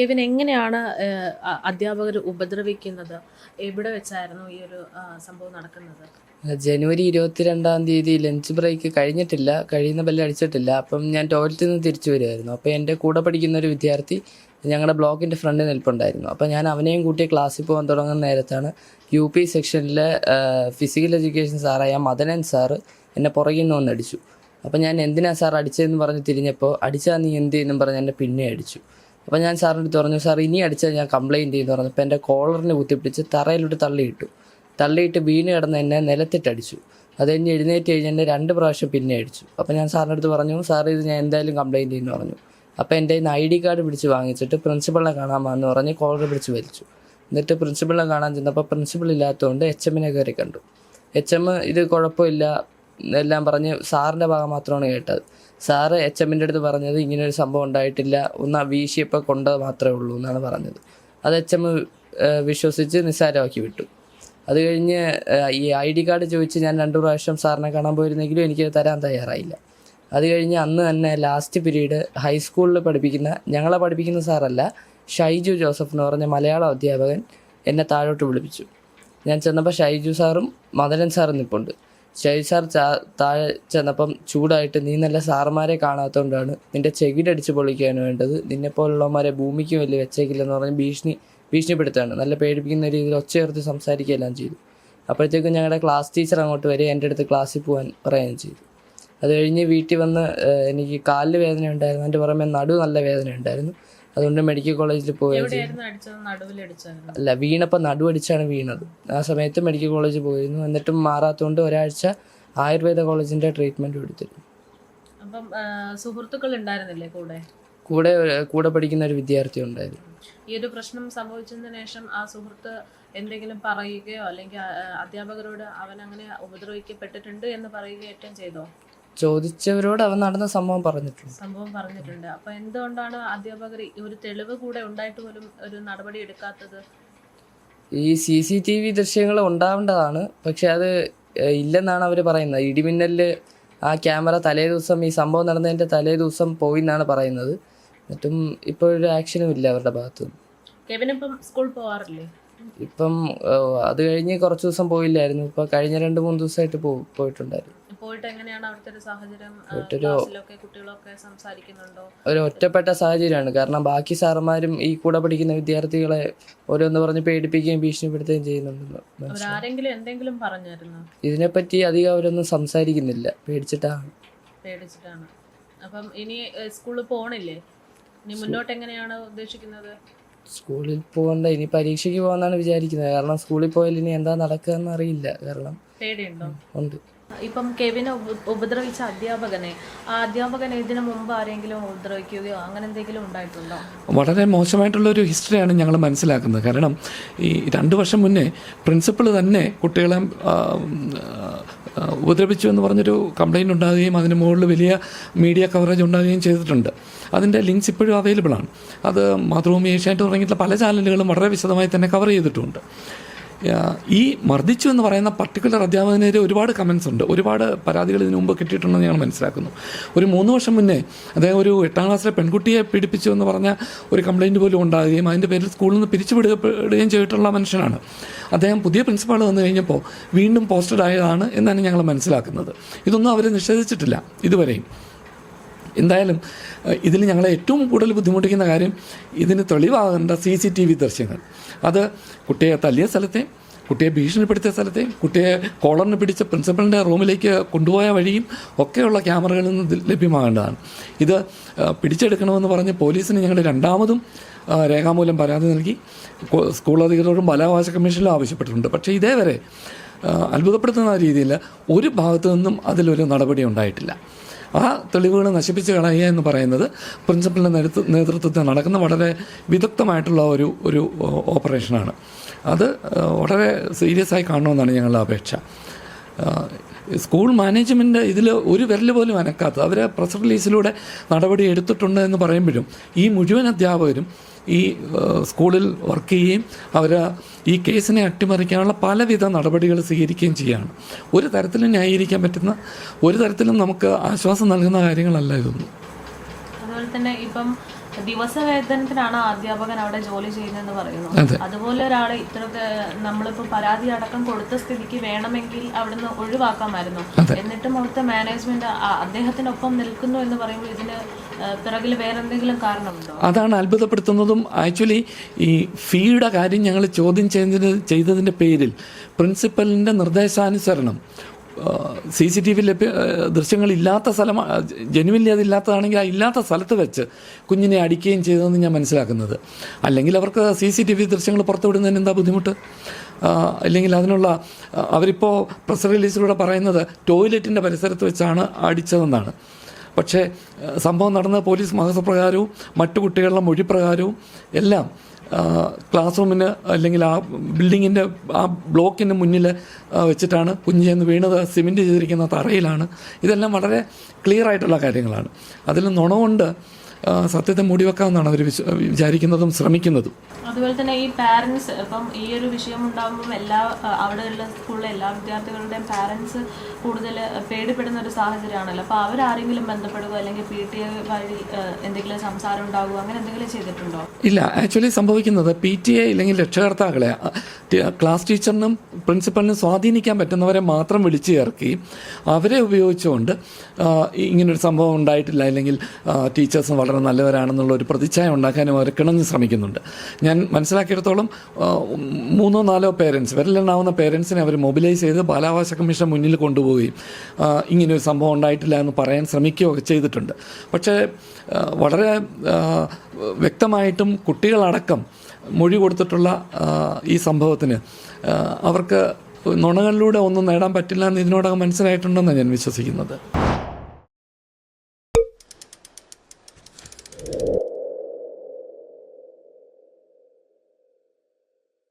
Kevin എങ്ങനെയാണ് അധ്യാപകർ ഉപദ്രവിക്കുന്നത്? എവിടെ വെച്ചായിരുന്നു ഈ ഒരു സംഭവം നടക്കുന്നത്? ജനുവരി ഇരുപത്തിരണ്ടാം തീയതി ലഞ്ച് ബ്രേക്ക് കഴിഞ്ഞിട്ടില്ല കഴിയുന്ന ബെല്ല് അടിച്ചിട്ടില്ല. അപ്പം ഞാൻ ടോയ്ലറ്റിൽ നിന്ന് തിരിച്ചു വരുമായിരുന്നു അപ്പോൾ എന്റെ കൂടെ പഠിക്കുന്ന ഒരു വിദ്യാർത്ഥി ഞങ്ങളുടെ ബ്ലോക്കിന്റെ ഫ്രണ്ടിൽ നിൽപ്പുണ്ടായിരുന്നു. അപ്പോൾ ഞാൻ അവനെയും കൂട്ടി ക്ലാസ്സിൽ പോകാൻ തുടങ്ങുന്ന നേരത്താണ് യു പി സെക്ഷനിലെ ഫിസിക്കൽ എഡ്യൂക്കേഷൻ സാറായ മദനൻ സാറ് എന്നെ പുറകിൽ നിന്ന് വന്നടിച്ചു. അപ്പോൾ ഞാൻ എന്തിനാ സാർ അടിച്ചതെന്ന് പറഞ്ഞ് തിരിഞ്ഞപ്പോൾ അടിച്ചാൽ നീ എന്ത് എന്നും പറഞ്ഞ് എന്നെ പിന്നെ അടിച്ചു. അപ്പോൾ ഞാൻ സാറിന്റെ അടുത്ത് പറഞ്ഞു സാർ ഇനി അടിച്ചാൽ ഞാൻ കംപ്ലയിന്റ് ചെയ്യുന്നു പറഞ്ഞപ്പോൾ എന്റെ കോളറിനെ കുത്തിപ്പിടിച്ച് തറയിലോട്ട് തള്ളിയിട്ടു. തള്ളിയിട്ട് വീണ് കിടന്ന് എന്നെ നിലത്തിട്ടടിച്ചു അത് കഴിഞ്ഞ് എഴുന്നേറ്റ് കഴിഞ്ഞ് എന്നെ രണ്ട് പ്രാവശ്യം പിന്നെ അടിച്ചു. അപ്പോൾ ഞാൻ സാറിന്റെ അടുത്ത് പറഞ്ഞു സാർ ഇത് ഞാൻ എന്തായാലും കംപ്ലയിന്റ് ചെയ്യുന്നു പറഞ്ഞു. അപ്പോൾ എന്റെ കയ്യിൽ ഐ ഡി കാർഡ് പിടിച്ച് വാങ്ങിച്ചിട്ട് പ്രിൻസിപ്പളിനെ കാണാമെന്ന് പറഞ്ഞ് കോളർ പിടിച്ച് വലിച്ചു. എന്നിട്ട് പ്രിൻസിപ്പളിനെ കാണാൻ ചെന്നപ്പോൾ പ്രിൻസിപ്പൾ ഇല്ലാത്തതുകൊണ്ട് എച്ച് എമ്മിനെ കയറി കണ്ടു. എച്ച് എം ഇത് കുഴപ്പമില്ല. എല്ലാം പറഞ്ഞ് സാറിന്റെ ഭാഗം മാത്രമാണ് കേട്ടത്. സാറ് എച്ച് എമ്മിന്റെ അടുത്ത് പറഞ്ഞത് ഇങ്ങനെ ഒരു സംഭവം ഉണ്ടായിട്ടില്ല ഒന്ന് വീശിയപ്പോൾ കൊണ്ടത് മാത്രമേ ഉള്ളൂ എന്നാണ് പറഞ്ഞത്. അത് എച്ച് എം വിശ്വസിച്ച് നിസ്സാരമാക്കി വിട്ടു. അത് കഴിഞ്ഞ് ഈ ഐ ഡി കാർഡ് ചോദിച്ച് ഞാൻ രണ്ടു പ്രാവശ്യം സാറിനെ കാണാൻ പോയിരുന്നെങ്കിലും എനിക്ക് തരാൻ തയ്യാറായില്ല. അത് കഴിഞ്ഞ് അന്ന് തന്നെ ലാസ്റ്റ് പീരീഡ് ഹൈസ്കൂളിൽ പഠിപ്പിക്കുന്ന ഞങ്ങളെ പഠിപ്പിക്കുന്ന സാറല്ല ഷൈജു ജോസഫ് എന്ന് പറഞ്ഞ മലയാള അധ്യാപകൻ എന്നെ താഴോട്ട് വിളിപ്പിച്ചു. ഞാൻ ചെന്നപ്പോൾ ഷൈജു സാറും മദനൻ സാറും നിൽപ്പുണ്ട് ഷൈജു സാർ താഴെ ചെന്നപ്പം ചൂടായിട്ട് നീ നല്ല സാറുമാരെ കാണാത്തതുകൊണ്ടാണ് നിന്റെ ചെകിടടിച്ച് പൊളിക്കുകയാണ് വേണ്ടത്. നിന്നെപ്പോലുള്ളവന്മാരെ ഭൂമിക്ക് വലിയ വെച്ചേക്കില്ലെന്ന് പറഞ്ഞ് ഭീഷണി ഭീഷണിപ്പെടുത്തുകയാണ്. നല്ല പേടിപ്പിക്കുന്ന രീതിയിൽ ഒച്ചയർത്ത് സംസാരിക്കുകയെല്ലാം ചെയ്തു. അപ്പോഴത്തേക്കും ഞങ്ങളുടെ ക്ലാസ് ടീച്ചർ അങ്ങോട്ട് വരെ എന്റെ അടുത്ത് ക്ലാസ്സിൽ പോകാൻ പറയുകയും ചെയ്തു. അത് കഴിഞ്ഞ് വീട്ടിൽ വന്ന് എനിക്ക് കാലിൽ വേദന ഉണ്ടായിരുന്നു അതിന്റെ പുറമെ നടു നല്ല വേദന ഉണ്ടായിരുന്നു അതുകൊണ്ട് മെഡിക്കൽ കോളേജിൽ പോയി എവിടെയായിരുന്നു അടിച്ചത്? നടുവിലടിച്ചായിരുന്നു അല്ല വീണപ്പോൾ നടുവടിച്ചാണ് വീണത്. ആ സമയത്ത് മെഡിക്കൽ കോളേജിൽ പോയിരുന്നു. എന്നിട്ടും മാറാത്തതുകൊണ്ട് ഒരാഴ്ച ആയുർവേദ കോളേജിന്റെ ട്രീറ്റ്മെന്റ് എടുത്തിരുന്നു. അപ്പം സുഹൃത്തുക്കൾ ഉണ്ടായിരുന്നില്ലേ കൂടെ? കൂടെ കൂടെ പഠിക്കുന്ന ഒരു വിദ്യാർത്ഥി ഉണ്ടായിരുന്നു. ഈ ഒരു പ്രശ്നം സംഭവിച്ചതിന് ശേഷം ആ സുഹൃത്ത് എന്തെങ്കിലും പറയുകയോ അല്ലെങ്കിൽ അധ്യാപകരോട് അവൻ അങ്ങനെ ഉപദ്രവിക്കപ്പെട്ടിട്ടുണ്ട് എന്ന് പറയുകയോ ഏറ്റവും ചെയ്തോ? ചോദിച്ചവരോട് അവൻ നടന്ന സംഭവം പറഞ്ഞിട്ടുണ്ട്. സംഭവം പറഞ്ഞിട്ടുണ്ട്. അപ്പൊ എന്തുകൊണ്ടാണ് അധ്യാപകർ ഒരു തെളിവ് കൂടെ ഉണ്ടായിട്ട് പോലും ഒരു നടപടി എടുക്കാത്തത്? ഈ സി സി ടി വി ദൃശ്യങ്ങൾ ഉണ്ടാവേണ്ടതാണ്. പക്ഷെ അത് ഇല്ലെന്നാണ് അവർ പറയുന്നത്. ഇടിമിന്നലിൽ ആ ക്യാമറ തലേ ദിവസം ഈ സംഭവം നടന്നതിന്റെ തലേ ദിവസം പോയി എന്നാണ് പറയുന്നത്. എന്നിട്ടും ഇപ്പോൾ ഒരു ആക്ഷനും ഇല്ല അവരുടെ ഭാഗത്തു ഇപ്പം സ്കൂൾ പോവാറില്ലേ? ഇപ്പം അത് കഴിഞ്ഞ് കുറച്ച് ദിവസം പോയില്ലായിരുന്നു. ഇപ്പം കഴിഞ്ഞ രണ്ട് മൂന്ന് ദിവസമായിട്ട് പോയിട്ടുണ്ടായിരുന്നു. പോയിട്ട് എങ്ങനെയാണ് അവിടുത്തെ ഒരു സാഹചര്യം ക്ലാസ്സിലൊക്കെ കുട്ടികളൊക്കെ സംസാരിക്കുന്നുണ്ടോ? ഒരു ഒറ്റപ്പെട്ട സാഹചര്യമാണ്. കാരണം ബാക്കി സാറന്മാരും ഈ കൂടെ പഠിക്കുന്ന വിദ്യാർത്ഥികളെ ഓരോന്ന് പറഞ്ഞ് പേടിപ്പിക്കുകയും ഭീഷണിപ്പെടുത്തുകയും ചെയ്യുന്നുണ്ടെന്ന്. അവരാരെങ്കിലും എന്തെങ്കിലും പറഞ്ഞായിരുന്നു? ഇതിനെപ്പറ്റി അധികം അവരൊന്നും സംസാരിക്കുന്നില്ല. പേടിച്ചിട്ടാണ് പേടിച്ചിട്ടാണ്. അപ്പം ഇനി സ്കൂളിൽ പോണില്ലേ? ഇനി മുന്നോട്ട് എങ്ങനെയാണ് ഉദ്ദേശിക്കുന്നത്? സ്കൂളിൽ പോകണ്ട. ഇനി പരീക്ഷയ്ക്ക് പോകാന്നാണ് വിചാരിക്കുന്നത്. കാരണം സ്കൂളിൽ പോയാൽ ഇനി എന്താ നടക്കുക എന്നറിയില്ല കാരണം പേടിയുണ്ടോ? ഉണ്ട്. ഇപ്പം കെവിനെ ഉപ- ഉപദ്രവിച്ച അധ്യാപകനെ ആ അധ്യാപകൻ ഇതിനു മുമ്പ് ആരെങ്കിലും ഉപദ്രവിക്കുകയോ അങ്ങനെ എന്തെങ്കിലും ഉണ്ടായിട്ടുണ്ടോ? വളരെ മോശമായിട്ടുള്ള ഒരു ഹിസ്റ്ററിയാണ് ഞങ്ങൾ മനസ്സിലാക്കുന്നത്. കാരണം ഈ രണ്ട് വർഷം മുന്നേ പ്രിൻസിപ്പൾ തന്നെ കുട്ടികളെ ഉപദ്രവിച്ചു എന്ന് പറഞ്ഞൊരു കംപ്ലൈന്റ് ഉണ്ടാകുകയും അതിന് മുകളിൽ വലിയ മീഡിയ കവറേജ് ഉണ്ടാകുകയും ചെയ്തിട്ടുണ്ട്. അതിന്റെ ലിങ്ക്സ് ഇപ്പോഴും അവൈലബിൾ ആണ്. അത് മാതൃഭൂമി ഏഷ്യാനെറ്റ് തുടങ്ങിയിട്ടുള്ള പല ചാനലുകളും വളരെ വിശദമായി തന്നെ കവർ ചെയ്തിട്ടുമുണ്ട് ആ, ഈ മർദ്ദിച്ചു എന്ന് പറയുന്ന പർട്ടിക്കുലർ അധ്യാപകനെതിരെ ഒരുപാട് കമൻസ് ഉണ്ട്. ഒരുപാട് പരാതികൾ ഇതിനു മുമ്പ് കിട്ടിയിട്ടുണ്ടെന്ന് ഞാൻ മനസ്സിലാക്കുന്നു. ഒരു മൂന്ന് വർഷം മുന്നേ അദ്ദേഹം ഒരു എട്ടാം ക്ലാസ്സിലെ പെൺകുട്ടിയെ പീഡിപ്പിച്ചു എന്ന് പറഞ്ഞ ഒരു കംപ്ലൈന്റ് പോലും ഉണ്ടാകുകയും അതിന്റെ പേരിൽ സ്കൂളിൽ നിന്ന് പിരിച്ചുവിടുകയും ചെയ്തിട്ടുള്ള മനുഷ്യനാണ്. അദ്ദേഹം പുതിയ പ്രിൻസിപ്പാൾ വന്നു കഴിഞ്ഞപ്പോൾ വീണ്ടും പോസ്റ്റഡ് ആയതാണ് എന്നാണ് ഞങ്ങൾ മനസ്സിലാക്കുന്നത്. ഇതൊന്നും അവർ നിഷേധിച്ചിട്ടില്ല. ഇതുവരെയും. എന്തായാലും ഇതിൽ ഞങ്ങളെ ഏറ്റവും കൂടുതൽ ബുദ്ധിമുട്ടിക്കുന്ന കാര്യം ഇതിന് തെളിവാകേണ്ട സി സി ടി വി ദൃശ്യങ്ങൾ. അത് കുട്ടിയെ തല്ലിയ സ്ഥലത്തെ കുട്ടിയെ ഭീഷണിപ്പെടുത്തിയ സ്ഥലത്തെ കുട്ടിയെ കോളറിന് പിടിച്ച പ്രിൻസിപ്പളിന്റെ റൂമിലേക്ക് കൊണ്ടുപോയ വഴിയും ഒക്കെയുള്ള ക്യാമറകളിൽ നിന്ന് ലഭ്യമാകേണ്ടതാണ്. ഇത് പിടിച്ചെടുക്കണമെന്ന് പറഞ്ഞ് പോലീസിന് ഞങ്ങൾ രണ്ടാമതും രേഖാമൂലം പരാതി നൽകി. സ്കൂൾ അധികൃതരോടും ബാലാവകാശ കമ്മീഷനിലും ആവശ്യപ്പെട്ടിട്ടുണ്ട്. പക്ഷേ ഇതേവരെ അത്ഭുതപ്പെടുത്തുന്ന രീതിയിൽ ഒരു ഭാഗത്തു നിന്നും അതിലൊരു നടപടി ഉണ്ടായിട്ടില്ല. ആ തെളിവുകൾ നശിപ്പിച്ച് കളയുക എന്ന് പറയുന്നത് പ്രിൻസിപ്പലിന്റെ നേതൃത്വ നേതൃത്വത്തിൽ നടക്കുന്ന വളരെ വിദഗ്ധമായിട്ടുള്ള ഒരു ഒരു ഓപ്പറേഷനാണ്. അത് വളരെ സീരിയസ് ആയി കാണണമെന്നാണ് ഞങ്ങളുടെ അപേക്ഷ. സ്കൂൾ മാനേജ്മെന്റ് ഇതിൽ ഒരു വിരൽ പോലും അനക്കാത്തത് അവർ പ്രസ് റിലീസിലൂടെ നടപടി എടുത്തിട്ടുണ്ട് എന്ന് പറയുമ്പോഴും ഈ മുഴുവൻ അധ്യാപകരും ഈ സ്കൂളിൽ വർക്ക് ചെയ്യുകയും അവർ ഈ കേസിനെ അട്ടിമറിക്കാനുള്ള പലവിധ നടപടികൾ സ്വീകരിക്കുകയും ചെയ്യുകയാണ്. ഒരു തരത്തിലും ന്യായീകരിക്കാൻ പറ്റുന്ന ഒരു തരത്തിലും നമുക്ക് ആശ്വാസം നൽകുന്ന കാര്യങ്ങളല്ല ഇതൊന്നും. അതുപോലെ തന്നെ ഇപ്പം ദിവസവേതനത്തിനാണ് അധ്യാപകൻ അവിടെ ജോലി ചെയ്യുന്നതെന്ന് പറയുന്നു അതെ. അതുപോലെ ഒരാളെ ഇത്രത്തെ നമ്മളിപ്പോ പരാതി അടക്കം കൊടുത്ത സ്ഥിതിക്ക് വേണമെങ്കിൽ അവിടുന്ന് ഒഴിവാക്കാമായിരുന്നു. എന്നിട്ടും അവിടുത്തെ മാനേജ്മെന്റ് അദ്ദേഹത്തിനൊപ്പം നിൽക്കുന്നു എന്ന് പറയുമ്പോൾ ഇതിന് ആ, പിറകിൽ വേറെന്തെങ്കിലും കാരണമുണ്ടോ? അതാണ് അത്ഭുതപ്പെടുത്തുന്നതും ആക്ച്വലി ഈ ഫീയുടെ കാര്യം ഞങ്ങൾ ചോദ്യം ചെയ്തതിന്റെ പേരിൽ പ്രിൻസിപ്പലിന്റെ നിർദ്ദേശാനുസരണം സി സി ടി വി ലഭ്യ ദൃശ്യങ്ങളില്ലാത്ത സ്ഥലം ജനുവിൻലി അതില്ലാത്തതാണെങ്കിൽ ആ ഇല്ലാത്ത സ്ഥലത്ത് വെച്ച് കുഞ്ഞിനെ അടിക്കുകയും ചെയ്തതെന്ന് ഞാൻ മനസ്സിലാക്കുന്നത്. അല്ലെങ്കിൽ അവർക്ക് സി സി ടി വി ദൃശ്യങ്ങൾ പുറത്തുവിടുന്നതിന് എന്താ ബുദ്ധിമുട്ട്? അല്ലെങ്കിൽ അതിനുള്ള അവരിപ്പോൾ പ്രസ് റിലീസിലൂടെ പറയുന്നത് ടോയ്ലറ്റിന്റെ പരിസരത്ത് വെച്ചാണ് അടിച്ചതെന്നാണ്. പക്ഷേ സംഭവം നടന്ന പോലീസ് മഹസപ്രകാരവും മറ്റു കുട്ടികളുടെ മൊഴിപ്രകാരവും എല്ലാം ക്ലാസ് റൂമിന് അല്ലെങ്കിൽ ആ ബിൽഡിങ്ങിന്റെ ആ ബ്ലോക്കിന് മുന്നിൽ വെച്ചിട്ടാണ് കുഞ്ഞ് ചെന്ന് വീണത് സിമെന്റ് ചെയ്തിരിക്കുന്ന തറയിലാണ്. ഇതെല്ലാം വളരെ ക്ലിയർ ആയിട്ടുള്ള കാര്യങ്ങളാണ്. അതിൽ നുണ കൊണ്ട് ആ, സത്യത്തെ മൂടിവെക്കാമെന്നാണ് അവർ വിചാരിക്കുന്നതും ശ്രമിക്കുന്നതും. അതുപോലെ തന്നെ ഈ പാരന്റ്സ് ഇപ്പം ഈ ഒരു വിഷയം ഉണ്ടാകുമ്പോൾ എല്ലാ അവിടെ അവിടെയുള്ള സ്കൂളിലെ എല്ലാ വിദ്യാർത്ഥികളുടെയും പാരന്റ്സ് കൂടുതൽ പേടിപ്പെടുന്ന ഒരു സാഹചര്യമാണല്ലോ. അപ്പോൾ അവരാരെങ്കിലും ബന്ധപ്പെടുക അല്ലെങ്കിൽ പി ടി എ വഴി എന്തെങ്കിലും സംസാരം ഉണ്ടാകുക അങ്ങനെ എന്തെങ്കിലും ചെയ്തിട്ടുണ്ടോ? ഇല്ല ആക്ച്വലി സംഭവിക്കുന്നത് പി ടി എ ഇല്ലെങ്കിൽ രക്ഷകർത്താക്കളെ ക്ലാസ് ടീച്ചറിനും പ്രിൻസിപ്പലിനും സ്വാധീനിക്കാൻ പറ്റുന്നവരെ മാത്രം വിളിച്ചു ചേർക്കി അവരെ ഉപയോഗിച്ചുകൊണ്ട് ഇങ്ങനൊരു സംഭവം ഉണ്ടായിട്ടില്ല അല്ലെങ്കിൽ ടീച്ചേഴ്സും വളരെ നല്ലവരാണെന്നുള്ള ഒരു പ്രതിച്ഛായ ഉണ്ടാക്കാനും അവർ കിണഞ്ഞ് ശ്രമിക്കുന്നുണ്ട്. ഞാൻ മനസ്സിലാക്കിയിടത്തോളം മൂന്നോ നാലോ പേരൻസ് വിരലെണ്ണാവുന്ന പേരൻസിനെ അവർ മൊബിലൈസ് ചെയ്ത് ബാലാവകാശ കമ്മീഷൻ മുന്നിൽ കൊണ്ടുപോവുകയും ഒരു സംഭവം ഉണ്ടായിട്ടില്ല എന്ന് പറയാൻ ശ്രമിക്കുകയൊക്കെ ചെയ്തിട്ടുണ്ട്. പക്ഷേ വളരെ വ്യക്തമായിട്ടും കുട്ടികളടക്കം മൊഴി കൊടുത്തിട്ടുള്ള ഈ സംഭവത്തിന് അവർക്ക് നുണകളിലൂടെ ഒന്നും നേടാൻ പറ്റില്ല എന്ന് ഇതിനോടകം മനസ്സിലായിട്ടുണ്ടെന്നാണ് ഞാൻ വിശ്വസിക്കുന്നത്.